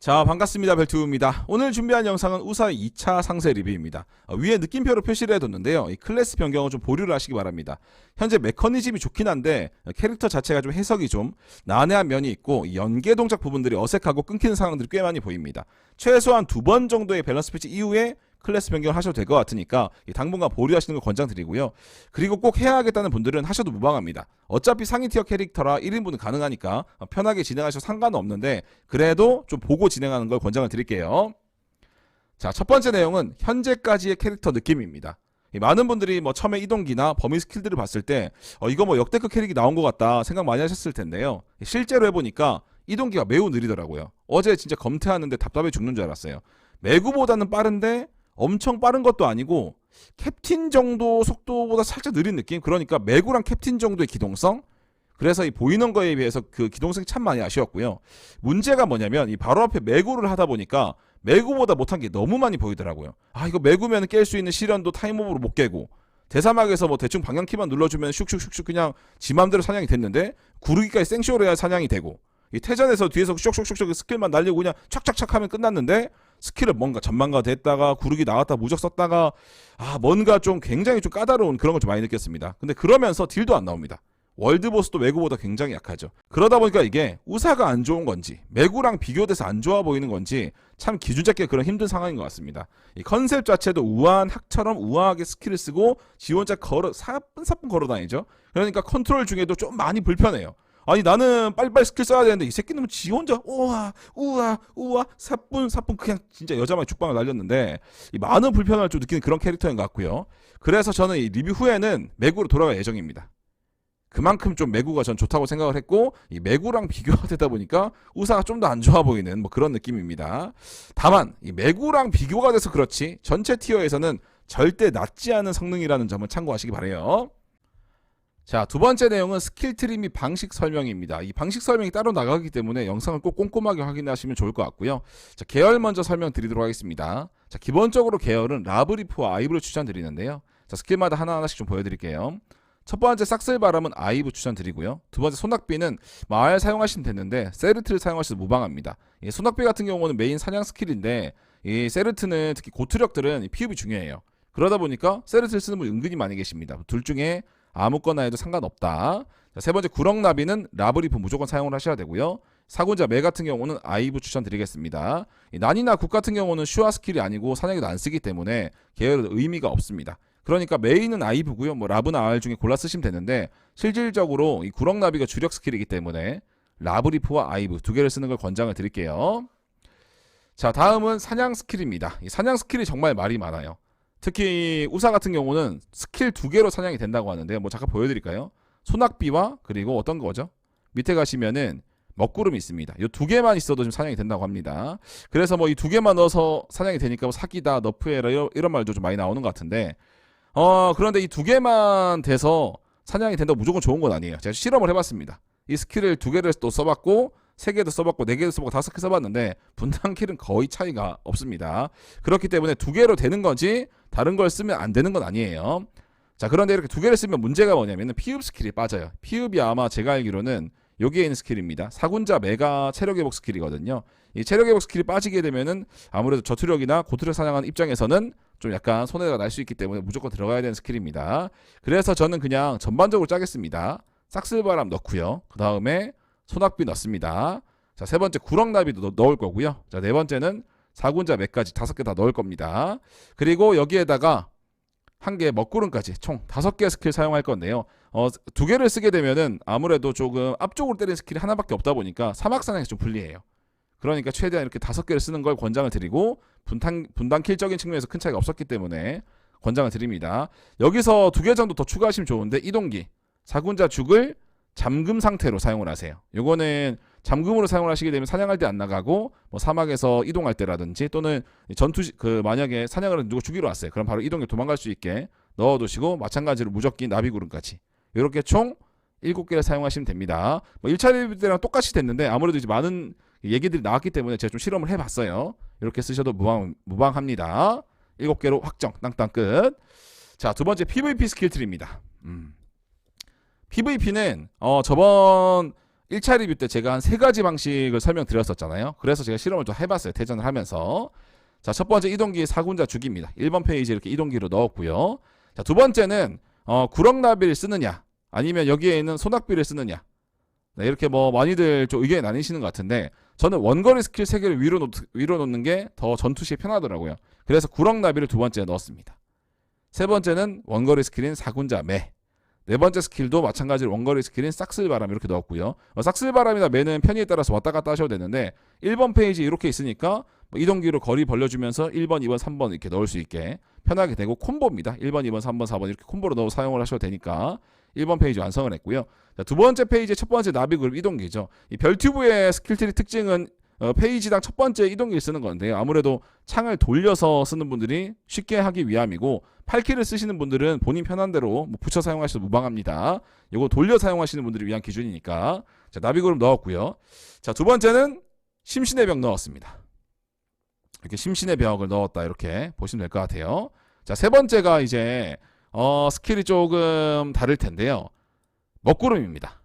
자 반갑습니다. 벨투입니다. 오늘 준비한 영상은 우사 2차 상세 리뷰입니다. 어, 위에 느낌표로 표시를 해뒀는데요. 이 클래스 변경은 좀 보류를 하시기 바랍니다. 현재 메커니즘이 좋긴 한데 어, 캐릭터 자체가 좀 해석이 좀 난해한 면이 있고 이 연계 동작 부분들이 어색하고 끊기는 상황들이 꽤 많이 보입니다. 최소한 두 번 정도의 밸런스 패치 이후에 클래스 변경을 하셔도 될 것 같으니까 이 당분간 보류하시는 걸 권장드리고요. 그리고 꼭 해야 하겠다는 분들은 하셔도 무방합니다. 어차피 상위 티어 캐릭터라 1인분은 가능하니까 편하게 진행하셔도 상관은 없는데 그래도 좀 보고 진행하는 걸 권장을 드릴게요. 자, 첫 번째 내용은 현재까지의 캐릭터 느낌입니다. 이 많은 분들이 뭐 처음에 이동기나 범위 스킬들을 봤을 때 어, 이거 뭐 역대급 캐릭이 나온 것 같다 생각 많이 하셨을 텐데요. 실제로 해보니까 이동기가 매우 느리더라고요. 어제 진짜 검태하는데 답답해 죽는 줄 알았어요. 매구보다는 빠른데 엄청 빠른 것도 아니고 캡틴 정도 속도보다 살짝 느린 느낌. 그러니까 매구랑 캡틴 정도의 기동성. 그래서 이 보이는 거에 비해서 그 기동성이 참 많이 아쉬웠고요. 문제가 뭐냐면 이 바로 앞에 매구를 하다 보니까 매구보다 못한 게 너무 많이 보이더라고요. 아 이거 매구면 깰 수 있는 시련도 타임오버로 못 깨고 대사막에서 뭐 대충 방향키만 눌러주면 슉슉슉슉 그냥 지 맘대로 사냥이 됐는데 구르기까지 생쇼로 해야 사냥이 되고 이 태전에서 뒤에서 슉슉슉슉 스킬만 날리고 그냥 착착착 하면 끝났는데 스킬을 뭔가 전망가 됐다가 구르기 나왔다 무적 썼다가 아 뭔가 좀 굉장히 좀 까다로운 그런 걸 좀 많이 느꼈습니다. 근데 그러면서 딜도 안 나옵니다. 월드 보스도 매구보다 굉장히 약하죠. 그러다 보니까 이게 우사가 안 좋은 건지 매구랑 비교돼서 안 좋아 보이는 건지 참 기준 잡기가 그런 힘든 상황인 것 같습니다. 이 컨셉 자체도 우아한 학처럼 우아하게 스킬을 쓰고 지 혼자 걸어 사뿐사뿐 걸어 다니죠. 그러니까 컨트롤 중에도 좀 많이 불편해요. 아니 나는 빨리빨리 스킬 써야 되는데 이 새끼는 지 혼자 우와 우와 우와 사뿐 사뿐 그냥 진짜 여자만 죽방을 날렸는데 이 많은 불편함을 좀 느끼는 그런 캐릭터인 것 같고요. 그래서 저는 이 리뷰 후에는 매구로 돌아갈 예정입니다. 그만큼 좀 매구가 전 좋다고 생각을 했고 이 매구랑 비교가 되다 보니까 우사가 좀 더 안 좋아 보이는 뭐 그런 느낌입니다. 다만 이 매구랑 비교가 돼서 그렇지 전체 티어에서는 절대 낮지 않은 성능이라는 점을 참고하시기 바래요. 자, 두 번째 내용은 스킬 트리 및 방식 설명입니다. 이 방식 설명이 따로 나가기 때문에 영상을 꼭 꼼꼼하게 확인하시면 좋을 것 같고요. 자, 계열 먼저 설명드리도록 하겠습니다. 자, 기본적으로 계열은 라브리프와 아이브를 추천드리는데요. 자, 스킬마다 하나하나씩 좀 보여드릴게요. 첫 번째 싹쓸바람은 아이브 추천드리고요. 두 번째 소낙비는 마을 사용하시면 되는데 세르트를 사용하셔도 무방합니다. 이 소낙비 같은 경우는 메인 사냥 스킬인데 이 세르트는 특히 고투력들은 피흡이 중요해요. 그러다 보니까 세르트를 쓰는 분 은근히 많이 계십니다. 둘 중에 아무거나 해도 상관없다. 자, 세 번째 구렁나비는 라브리프 무조건 사용을 하셔야 되고요. 사군자 매 같은 경우는 아이브 추천드리겠습니다. 이 난이나 국 같은 경우는 슈아 스킬이 아니고 사냥에도 안 쓰기 때문에 계열은 의미가 없습니다. 그러니까 메인은 아이브고요. 뭐 라브나 알 중에 골라 쓰시면 되는데 실질적으로 이 구렁나비가 주력 스킬이기 때문에 라브리프와 아이브 두 개를 쓰는 걸 권장을 드릴게요. 자 다음은 사냥 스킬입니다. 이 사냥 스킬이 정말 말이 많아요. 특히 우사 같은 경우는 스킬 두 개로 사냥이 된다고 하는데요. 뭐 잠깐 보여드릴까요? 소낙비와 그리고 어떤 거죠? 밑에 가시면은 먹구름이 있습니다. 이 두 개만 있어도 좀 사냥이 된다고 합니다. 그래서 뭐 이 두 개만 넣어서 사냥이 되니까 뭐 사기다, 너프해라 이런, 이런 말도 좀 많이 나오는 것 같은데 어 그런데 이 두 개만 돼서 사냥이 된다고 무조건 좋은 건 아니에요. 제가 실험을 해봤습니다. 이 스킬을 두 개를 또 써봤고 세 개도 써봤고 네 개도 써봤고 다섯 개 써봤는데 분당 킬은 거의 차이가 없습니다. 그렇기 때문에 두 개로 되는 거지 다른 걸 쓰면 안 되는 건 아니에요. 자 그런데 이렇게 두 개를 쓰면 문제가 뭐냐면은 피흡 스킬이 빠져요. 피흡이 아마 제가 알기로는 여기에 있는 스킬입니다. 사군자 메가 체력 회복 스킬이거든요. 이 체력 회복 스킬이 빠지게 되면은 아무래도 저투력이나 고투력 사냥하는 입장에서는 좀 약간 손해가 날 수 있기 때문에 무조건 들어가야 되는 스킬입니다. 그래서 저는 그냥 전반적으로 짜겠습니다. 싹쓸바람 넣고요. 그 다음에 소낙비 넣습니다. 자, 세 번째 구렁나비도 넣- 넣을 거고요. 자, 네 번째는 사군자 맥까지 다섯 개 다 넣을 겁니다. 그리고 여기에다가 한 개 먹구름까지 총 다섯 개 스킬 사용할 건데요. 어, 두 개를 쓰게 되면은 아무래도 조금 앞쪽으로 때리는 스킬이 하나밖에 없다 보니까 사막 사냥이 좀 불리해요. 그러니까 최대한 이렇게 다섯 개를 쓰는 걸 권장을 드리고 분당 분당 킬적인 측면에서 큰 차이가 없었기 때문에 권장을 드립니다. 여기서 두 개 정도 더 추가하시면 좋은데 이동기 사군자 죽을 잠금 상태로 사용을 하세요. 요거는 잠금으로 사용을 하시게 되면 사냥할 때 안 나가고 뭐 사막에서 이동할 때라든지 또는 전투 시- 그 만약에 사냥을 누가 죽이러 왔어요. 그럼 바로 이동에 도망갈 수 있게 넣어 두시고 마찬가지로 무적기 나비구름까지 이렇게 총 7개를 사용하시면 됩니다. 뭐 1차 리뷰 때랑 똑같이 됐는데 아무래도 이제 많은 얘기들이 나왔기 때문에 제가 좀 실험을 해봤어요. 이렇게 쓰셔도 무방, 무방합니다. 7개로 확정 땅땅 끝. 자 두 번째 PVP 스킬 트리입니다. 음. PVP는 어 저번 1차 리뷰 때 제가 한 세 가지 방식을 설명드렸었잖아요. 그래서 제가 실험을 좀 해봤어요. 대전을 하면서. 자, 첫 번째 이동기 사군자 주기입니다. 1번 페이지에 이렇게 이동기로 넣었고요. 자, 두 번째는 어, 구렁나비를 쓰느냐, 아니면 여기에 있는 소낙비를 쓰느냐. 네, 이렇게 뭐 많이들 좀 의견이 나뉘시는 것 같은데 저는 원거리 스킬 3개를 위로, 놓, 위로 놓는 게 더 전투 시에 편하더라고요. 그래서 구렁나비를 두 번째에 넣었습니다. 세 번째는 원거리 스킬인 사군자 매. 네 번째 스킬도 마찬가지로 원거리 스킬인 싹쓸바람 이렇게 넣었고요. 어, 싹쓸바람이나 매는 편의에 따라서 왔다 갔다 하셔도 되는데 1번 페이지 이렇게 있으니까 뭐 이동기로 거리 벌려주면서 1번, 2번, 3번 이렇게 넣을 수 있게 편하게 되고 콤보입니다. 1번, 2번, 3번, 4번 이렇게 콤보로 넣어 사용을 하셔도 되니까 1번 페이지 완성을 했고요. 자, 두 번째 페이지의 첫 번째 나비 그룹 이동기죠. 이 별튜브의 스킬트리 특징은 어, 페이지당 첫 번째 이동기를 쓰는 건데요. 아무래도 창을 돌려서 쓰는 분들이 쉽게 하기 위함이고 8키를 쓰시는 분들은 본인 편한 대로 뭐 붙여 사용하셔도 무방합니다. 이거 돌려 사용하시는 분들을 위한 기준이니까 자, 나비 그룹 넣었고요. 자, 두 번째는 심신의 벽 넣었습니다. 이렇게 심신의 벽을 넣었다 이렇게 보시면 될 것 같아요. 자, 세 번째가 이제 어, 스킬이 조금 다를 텐데요. 먹구름입니다.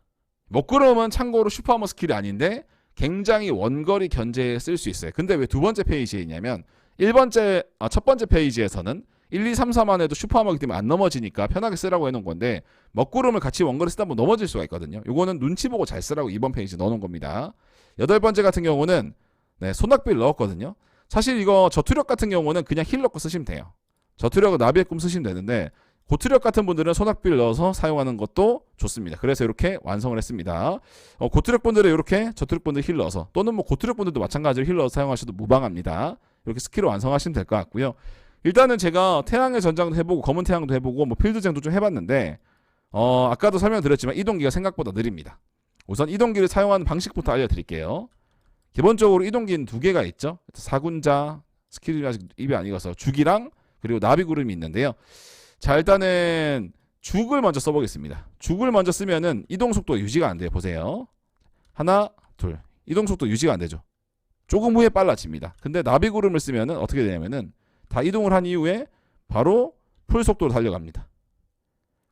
먹구름은 참고로 슈퍼하머 스킬이 아닌데 굉장히 원거리 견제에 쓸 수 있어요. 근데 왜 두 번째 페이지에 있냐면 1번째 아, 첫 번째 페이지에서는 1, 2, 3, 4만 해도 슈퍼하머기 때문에 안 넘어지니까 편하게 쓰라고 해놓은 건데 먹구름을 같이 원거리 쓰다 보면 넘어질 수가 있거든요. 요거는 눈치 보고 잘 쓰라고 2번 페이지 넣어놓은 겁니다. 여덟 번째 같은 경우는 네, 손낙비를 넣었거든요. 사실 이거 저투력 같은 경우는 그냥 힐 넣고 쓰시면 돼요. 저투력은 나비의 꿈 쓰시면 되는데 고투력 같은 분들은 소낙비를 넣어서 사용하는 것도 좋습니다. 그래서 이렇게 완성을 했습니다. 어, 고투력 분들은 이렇게 저투력 분들 힐 넣어서 또는 뭐 고투력 분들도 마찬가지로 힐 넣어서 사용하셔도 무방합니다. 이렇게 스킬을 완성하시면 될 것 같고요. 일단은 제가 태양의 전장도 해보고 검은 태양도 해보고 뭐 필드쟁도 좀 해봤는데 어, 아까도 설명드렸지만 이동기가 생각보다 느립니다. 우선 이동기를 사용하는 방식부터 알려드릴게요. 기본적으로 이동기는 두 개가 있죠. 사군자 스킬이 아직 입이 안 익어서 죽이랑 그리고 나비구름이 있는데요. 자 일단은 죽을 먼저 써보겠습니다. 죽을 먼저 쓰면은 이동 속도 유지가 안 돼요. 보세요. 하나, 둘. 이동 속도 유지가 안 되죠. 조금 후에 빨라집니다. 근데 나비구름을 쓰면은 어떻게 되냐면은 다 이동을 한 이후에 바로 풀 속도로 달려갑니다.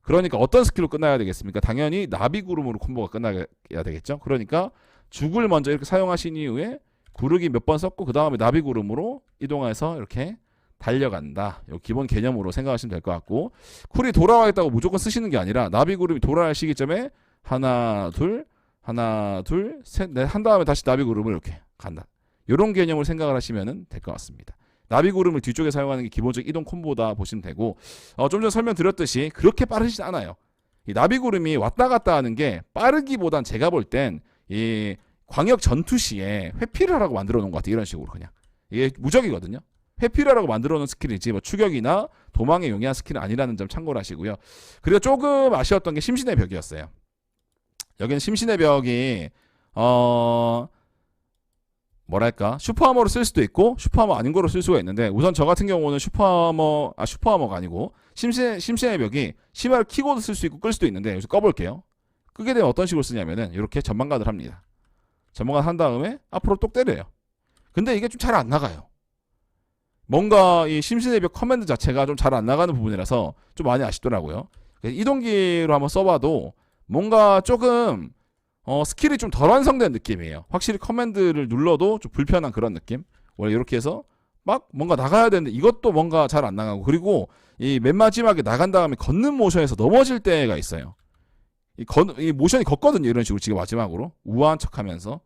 그러니까 어떤 스킬로 끝나야 되겠습니까? 당연히 나비구름으로 콤보가 끝나야 되겠죠. 그러니까 죽을 먼저 이렇게 사용하신 이후에 구르기 몇 번 썼고 그 다음에 나비구름으로 이동해서 이렇게 달려간다. 요 기본 개념으로 생각하시면 될 것 같고 쿨이 돌아와 있다고 무조건 쓰시는 게 아니라 나비구름이 돌아갈 시기점에 하나 둘 하나 둘셋넷 한 다음에 다시 나비구름을 이렇게 간다. 요런 개념을 생각을 하시면 될 것 같습니다. 나비 구름을 뒤쪽에 사용하는 게 기본적 이동 콤보다 보시면 되고 어, 좀 전에 설명드렸듯이 그렇게 빠르지 않아요. 이 나비 구름이 왔다 갔다 하는 게 빠르기보단 제가 볼 땐 이 광역 전투 시에 회피를 하라고 만들어 놓은 것 같아요. 이런 식으로 그냥 이게 무적이거든요. 회피를 하라고 만들어 놓은 스킬이지 뭐 추격이나 도망에 용이한 스킬은 아니라는 점 참고를 하시고요. 그리고 조금 아쉬웠던 게 심신의 벽이었어요. 여기는 심신의 벽이 어 뭐랄까 슈퍼하머로 쓸 수도 있고 슈퍼하머 아닌 거로 쓸 수가 있는데 우선 저 같은 경우는 슈퍼하머 아 슈퍼하머가 아니고 심신 심신의 벽이 심화를 키고도 쓸 수 있고 끌 수도 있는데 여기서 꺼볼게요. 끄게 되면 어떤 식으로 쓰냐면은 이렇게 전망가를 합니다. 전망가 한 다음에 앞으로 똑 때려요. 근데 이게 좀 잘 안 나가요. 뭔가 이 심신의 벽 커맨드 자체가 좀 잘 안 나가는 부분이라서 좀 많이 아쉽더라고요. 이동기로 한번 써봐도 뭔가 조금 어, 스킬이 좀 덜 완성된 느낌이에요. 확실히 커맨드를 눌러도 좀 불편한 그런 느낌. 원래 이렇게 해서 막 뭔가 나가야 되는데 이것도 뭔가 잘 안 나가고 그리고 이 맨 마지막에 나간 다음에 걷는 모션에서 넘어질 때가 있어요. 이, 건, 이 모션이 걷거든요. 이런 식으로 지금 마지막으로 우아한 척하면서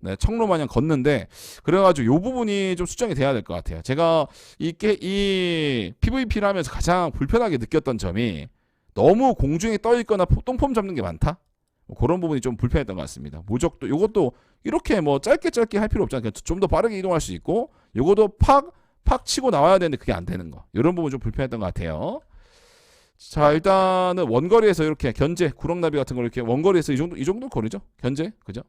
네, 청로 마냥 걷는데 그래가지고 요 부분이 좀 수정이 돼야 될 것 같아요. 제가 이게 이 PVP를 하면서 가장 불편하게 느꼈던 점이 너무 공중에 떠 있거나 똥폼 잡는 게 많다. 뭐 그런 부분이 좀 불편했던 것 같습니다. 모적도 요것도 이렇게 뭐 짧게 짧게 할 필요 없잖아요. 좀더 빠르게 이동할 수 있고 요것도 팍 팍 치고 나와야 되는데 그게 안 되는 거. 이런 부분 좀 불편했던 것 같아요. 자 일단은 원거리에서 이렇게 견제 구렁나비 같은 걸 이렇게 원거리에서 이 정도 이 정도 거리죠. 견제 그죠?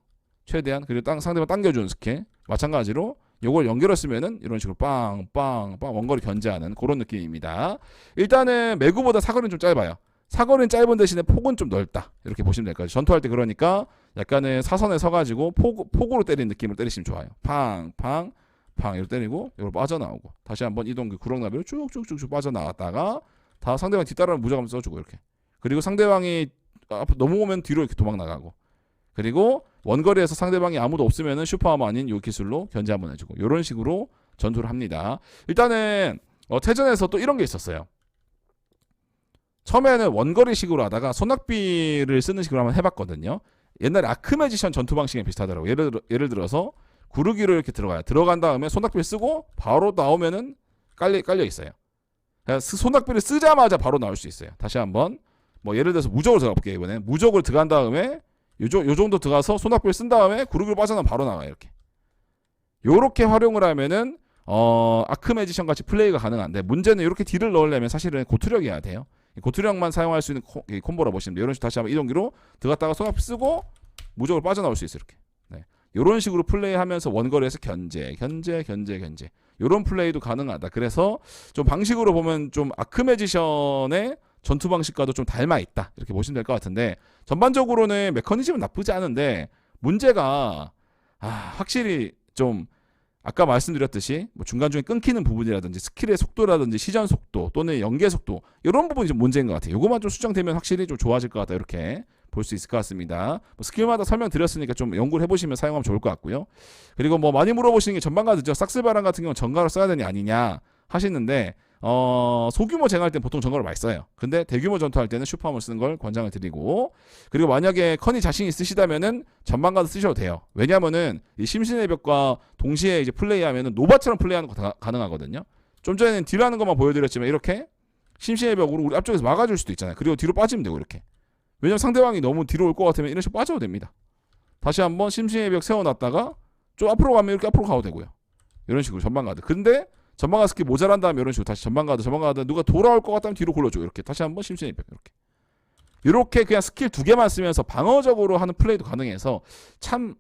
최대한 그리고 땅 상대방 당겨주는 스킬 마찬가지로 요걸 연결했으면은 이런 식으로 빵빵빵 원거리 견제하는 그런 느낌입니다. 일단은 매구보다 사거리는 좀 짧아요. 사거리는 짧은 대신에 폭은 좀 넓다. 이렇게 보시면 될 거예요. 전투할 때 그러니까 약간의 사선에 서가지고 폭, 폭으로 때리는 느낌을 때리시면 좋아요. 팡, 팡, 팡 이렇게 때리고 이걸 빠져나오고 다시 한번 이동 그 구렁나비로 쭉쭉쭉쭉 빠져나왔다가 다 상대방 뒤따라는 무적함 써주고 이렇게 그리고 상대방이 앞으로 넘어오면 뒤로 이렇게 도망 나가고 그리고 원거리에서 상대방이 아무도 없으면은 슈퍼하머 아닌 요 기술로 견제 한번 해주고 이런 식으로 전투를 합니다. 일단은 어, 태전에서 또 이런 게 있었어요. 처음에는 원거리식으로 하다가 소낙비를 쓰는 식으로 한번 해봤거든요. 옛날에 아크메지션 전투 방식이 비슷하더라고. 예를 들어, 예를 들어서 구르기로 이렇게 들어가요. 들어간 다음에 소낙비를 쓰고 바로 나오면은 깔려 깔려 있어요. 그냥 스- 소낙비를 쓰자마자 바로 나올 수 있어요. 다시 한번 뭐 예를 들어서 무적으로 들어가 볼게요. 이번에 무적으로 들어간 다음에 요정 요 정도 들어가서 소낙비를 쓴 다음에 구르기로 빠져나면 바로 나와요. 이렇게. 요렇게 활용을 하면은 어 아크메지션 같이 플레이가 가능한데 문제는 이렇게 딜을 넣으려면 사실은 고투력이어야 돼요. 이 고투력만 사용할 수 있는 코, 이 콤보라 보시면 돼요. 이런 식으로 다시 한번 이동기로 들어갔다가 소낙비 쓰고 무적으로 빠져나올 수 있어요. 이렇게. 네. 이런 식으로 플레이하면서 원거리에서 견제, 견제, 견제, 견제. 이런 플레이도 가능하다. 그래서 좀 방식으로 보면 좀 아크메지션의 전투 방식과도 좀 닮아 있다. 이렇게 보시면 될 것 같은데 전반적으로는 메커니즘은 나쁘지 않은데 문제가 아, 확실히 좀 아까 말씀드렸듯이 뭐 중간중에 끊기는 부분이라든지 스킬의 속도라든지 시전 속도 또는 연계 속도 이런 부분이 좀 문제인 것 같아요. 이것만 좀 수정되면 확실히 좀 좋아질 것 같다 이렇게 볼 수 있을 것 같습니다. 뭐 스킬마다 설명드렸으니까 좀 연구를 해보시면 사용하면 좋을 것 같고요. 그리고 뭐 많이 물어보시는 게 전반가드죠. 싹스바람 같은 경우는 전가를 써야 되냐 아니냐 하시는데 어, 소규모 쟁할 때 보통 전가를 많이 써요. 근데 대규모 전투할 때는 슈퍼함을 쓰는 걸 권장을 드리고 그리고 만약에 컨이 자신 있으시다면은 전반가드 쓰셔도 돼요. 왜냐면은 이 심신의 벽과 동시에 이제 플레이하면은 노바처럼 플레이하는 거 다 가능하거든요. 좀 전에는 딜 하는 것만 보여드렸지만 이렇게 심신의 벽으로 우리 앞쪽에서 막아줄 수도 있잖아요. 그리고 뒤로 빠지면 되고 이렇게. 왜냐면 상대방이 너무 뒤로 올 것 같으면 이런 식으로 빠져도 됩니다. 다시 한번 심신의 벽 세워놨다가 좀 앞으로 가면 이렇게 앞으로 가도 되고요. 이런 식으로 전방 가드. 근데 전방가 스킬 모자란 다음에 이런 식으로 다시 전방가드 전방가드 누가 돌아올 것 같다면 뒤로 골려줘 이렇게 다시 한번 심신의 벽 이렇게. 이렇게 그냥 스킬 두 개만 쓰면서 방어적으로 하는 플레이도 가능해서 참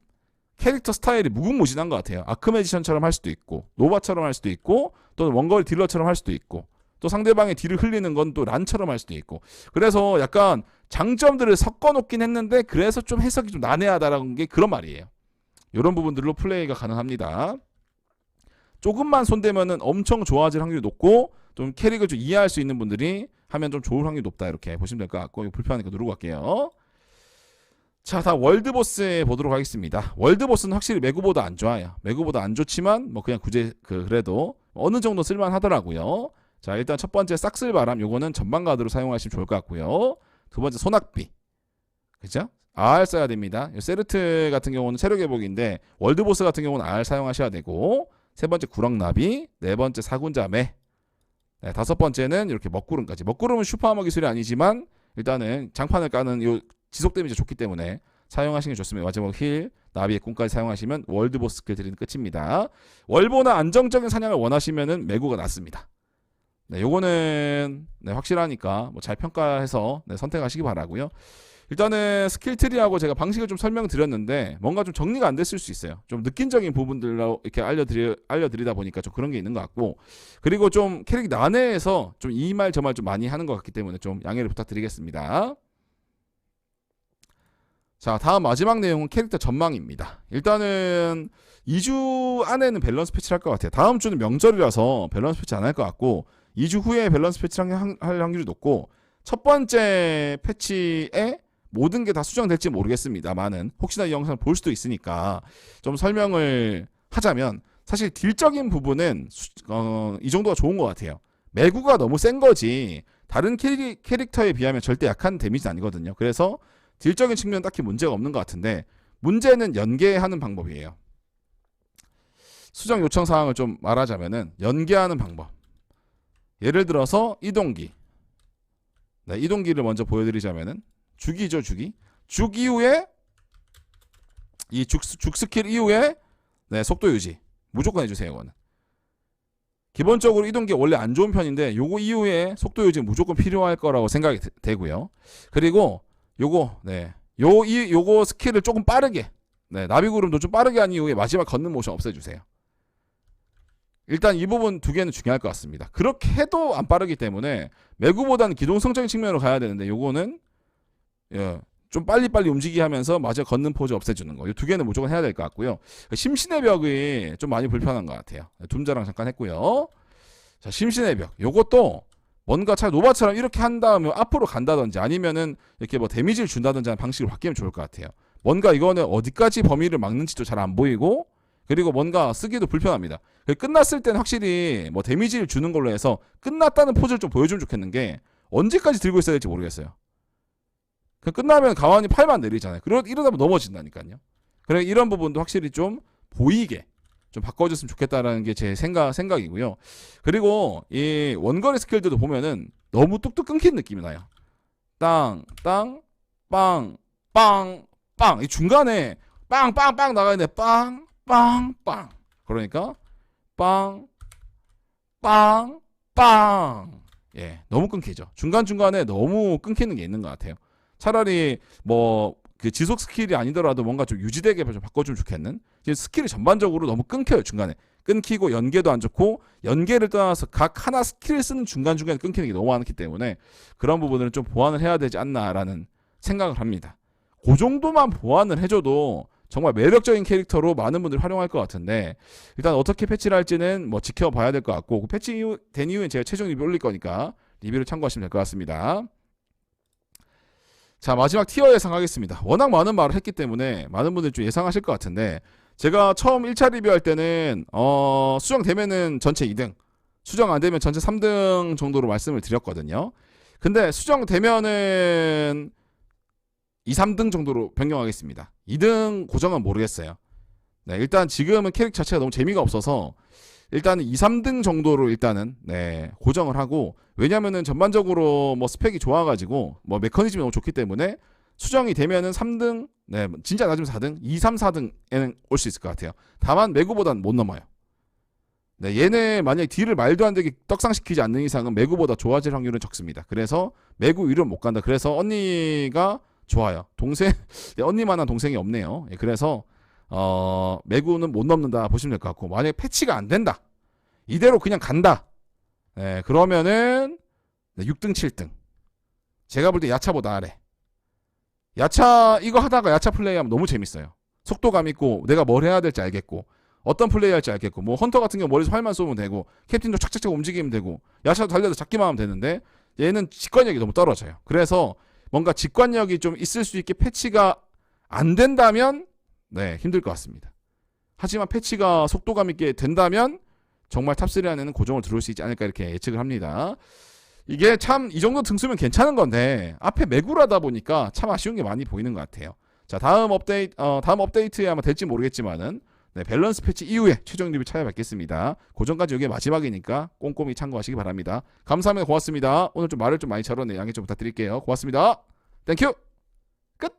캐릭터 스타일이 무궁무진한 것 같아요. 아크메지션처럼 할 수도 있고 노바처럼 할 수도 있고 또는 원거리 딜러처럼 할 수도 있고 또 상대방의 딜을 흘리는 건 또 란처럼 할 수도 있고 그래서 약간 장점들을 섞어 놓긴 했는데 그래서 좀 해석이 좀 난해하다라는 게 그런 말이에요. 이런 부분들로 플레이가 가능합니다. 조금만 손대면은 엄청 좋아질 확률이 높고 좀 캐릭을 좀 이해할 수 있는 분들이 하면 좀 좋을 확률이 높다 이렇게 보시면 될 것 같고 이거 불편하니까 누르고 갈게요. 자, 다 월드보스 보도록 하겠습니다. 월드보스는 확실히 매구보다 안 좋아요. 매구보다 안 좋지만 뭐 그냥 굳이 그 그래도 어느 정도 쓸만 하더라고요. 자, 일단 첫 번째 싹쓸바람 요거는 전방 가드로 사용하시면 좋을 것 같고요. 두 번째 소낙비. 그죠? R 써야 됩니다. 이 세르트 같은 경우는 체력 회복인데 월드보스 같은 경우는 R 사용하셔야 되고 세 번째 구렁나비, 네 번째 사군자매, 네, 다섯 번째는 이렇게 먹구름까지. 먹구름은 슈퍼하머 기술이 아니지만 일단은 장판을 까는 요 지속 데미지 좋기 때문에 사용하시는 게 좋습니다. 마지막 힐, 나비의 꿈까지 사용하시면 월드보스 스킬 드리는 끝입니다. 월보나 안정적인 사냥을 원하시면은 매구가 낫습니다. 네, 요거는 네, 확실하니까 뭐 잘 평가해서 네, 선택하시기 바라고요. 일단은 스킬 트리하고 제가 방식을 좀 설명드렸는데 뭔가 좀 정리가 안 됐을 수 있어요. 좀 느낀적인 부분들로 이렇게 알려드리, 알려드리다 보니까 좀 그런 게 있는 것 같고 그리고 좀 캐릭 난해해서 좀 이 말 저 말 좀 많이 하는 것 같기 때문에 좀 양해를 부탁드리겠습니다. 자, 다음 마지막 내용은 캐릭터 전망입니다. 일단은 2주 안에는 밸런스 패치를 할 것 같아요. 다음 주는 명절이라서 밸런스 패치 안 할 것 같고 2주 후에 밸런스 패치를 할- 할 확률이 높고 첫 번째 패치에 모든 게 다 수정될지 모르겠습니다만은 혹시나 이 영상을 볼 수도 있으니까 좀 설명을 하자면 사실 딜적인 부분은 수- 어, 이 정도가 좋은 것 같아요. 매구가 너무 센 거지 다른 캐리, 캐릭터에 비하면 절대 약한 데미지는 아니거든요. 그래서 딜적인 측면 은 딱히 문제가 없는 것 같은데 문제는 연계하는 방법이에요. 수정 요청 사항을 좀 말하자면은 연계하는 방법. 예를 들어서 이동기. 네, 이동기를 먼저 보여드리자면은 죽이죠 죽이. 죽 이후에 이 죽, 죽 스킬 이후에 네, 속도 유지 무조건 해주세요 이거는. 기본적으로 이동기 원래 안 좋은 편인데 요거 이후에 속도 유지 무조건 필요할 거라고 생각이 되- 되고요. 그리고 요거 네. 요 이 요거 스킬을 조금 빠르게 네, 나비구름도 좀 빠르게 한 이후에 마지막 걷는 모션 없애주세요. 일단 이 부분 두 개는 중요할 것 같습니다. 그렇게 해도 안 빠르기 때문에 매구보다는 기동 성적인 측면으로 가야 되는데 요거는 예, 좀 빨리빨리 움직이게 하면서 마저 걷는 포즈 없애주는 거. 이 두 개는 무조건 해야 될 것 같고요. 심신의 벽이 좀 많이 불편한 것 같아요. 둠자랑 잠깐 했고요. 자, 심신의 벽. 요것도 뭔가 차 노바처럼 이렇게 한 다음에 앞으로 간다든지 아니면은 이렇게 뭐 데미지를 준다든지 하는 방식으로 바뀌면 좋을 것 같아요. 뭔가 이거는 어디까지 범위를 막는지도 잘 안 보이고 그리고 뭔가 쓰기도 불편합니다. 그 끝났을 땐 확실히 뭐 데미지를 주는 걸로 해서 끝났다는 포즈를 좀 보여주면 좋겠는 게 언제까지 들고 있어야 될지 모르겠어요. 그 끝나면 가만히 팔만 내리잖아요. 그러 이러다 보면 넘어진다니까요. 그래 이런 부분도 확실히 좀 보이게 좀 바꿔줬으면 좋겠다라는 게 제 생각 생각이고요. 그리고 이 원거리 스킬들도 보면은 너무 뚝뚝 끊긴 느낌이 나요. 땅, 땅, 빵, 빵, 빵. 이 중간에 빵, 빵, 빵 나가야 돼. 빵, 빵, 빵. 그러니까 빵, 빵, 빵. 예, 너무 끊기죠. 중간 중간에 너무 끊기는 게 있는 것 같아요. 차라리 뭐 그 지속 스킬이 아니더라도 뭔가 좀 유지되게 좀 바꿔주면 좋겠는. 지금 스킬이 전반적으로 너무 끊겨요 중간에. 끊기고 연계도 안 좋고 연계를 떠나서 각 하나 스킬을 쓰는 중간 중간에 끊기는 게 너무 많기 때문에 그런 부분들은 좀 보완을 해야 되지 않나라는 생각을 합니다. 그 정도만 보완을 해줘도 정말 매력적인 캐릭터로 많은 분들이 활용할 것 같은데 일단 어떻게 패치를 할지는 뭐 지켜봐야 될 것 같고 그 패치 된 이후엔 제가 최종 리뷰 올릴 거니까 리뷰를 참고하시면 될 것 같습니다. 자 마지막 티어 예상하겠습니다. 워낙 많은 말을 했기 때문에 많은 분들이 좀 예상하실 것 같은데 제가 처음 1차 리뷰할 때는 어, 수정 되면은 전체 2등 수정 안 되면 전체 3등 정도로 말씀을 드렸거든요. 근데 수정 되면은 2, 3등 정도로 변경하겠습니다. 2등 고정은 모르겠어요. 네, 일단 지금은 캐릭 자체가 너무 재미가 없어서 일단은 2, 3등 정도로 일단은 네, 고정을 하고 왜냐면은 전반적으로 뭐 스펙이 좋아가지고 뭐 메커니즘이 너무 좋기 때문에 수정이 되면은 3등, 네, 진짜 낮으면 4등, 2, 3, 4등에는 올 수 있을 것 같아요. 다만 매구보다는 못 넘어요. 네, 얘네 만약에 딜을 말도 안 되게 떡상시키지 않는 이상은 매구보다 좋아질 확률은 적습니다. 그래서 매구 위로 못 간다. 그래서 언니가 좋아요. 동생, 네, 언니만한 동생이 없네요. 예, 그래서 어, 매구는 못 넘는다 보시면 될 것 같고 만약에 패치가 안 된다. 이대로 그냥 간다. 네, 그러면은 네, 6등, 7등. 제가 볼 때 야차보다 아래. 야차 이거 하다가 야차 플레이하면 너무 재밌어요. 속도감 있고 내가 뭘 해야 될지 알겠고 어떤 플레이 할지 알겠고 뭐 헌터 같은 경우 머리에서 활만 쏘면 되고 캡틴도 착착착 움직이면 되고 야차도 달려도 잡기만 하면 되는데 얘는 직관력이 너무 떨어져요. 그래서 뭔가 직관력이 좀 있을 수 있게 패치가 안 된다면 네 힘들 것 같습니다. 하지만 패치가 속도감 있게 된다면 정말 탑3 안에는 고정을 들어올 수 있지 않을까 이렇게 예측을 합니다. 이게 참 이 정도 등수면 괜찮은 건데 앞에 매구라다 보니까 참 아쉬운 게 많이 보이는 것 같아요. 자 다음 업데이트 어, 다음 업데이트에 아마 될지 모르겠지만은 네, 밸런스 패치 이후에 최종 리뷰 찾아뵙겠습니다. 고정까지 이게 마지막이니까 꼼꼼히 참고하시기 바랍니다. 감사합니다. 고맙습니다. 오늘 좀 말을 좀 많이 잘었네 양해 좀 부탁드릴게요. 고맙습니다. 땡큐 끝.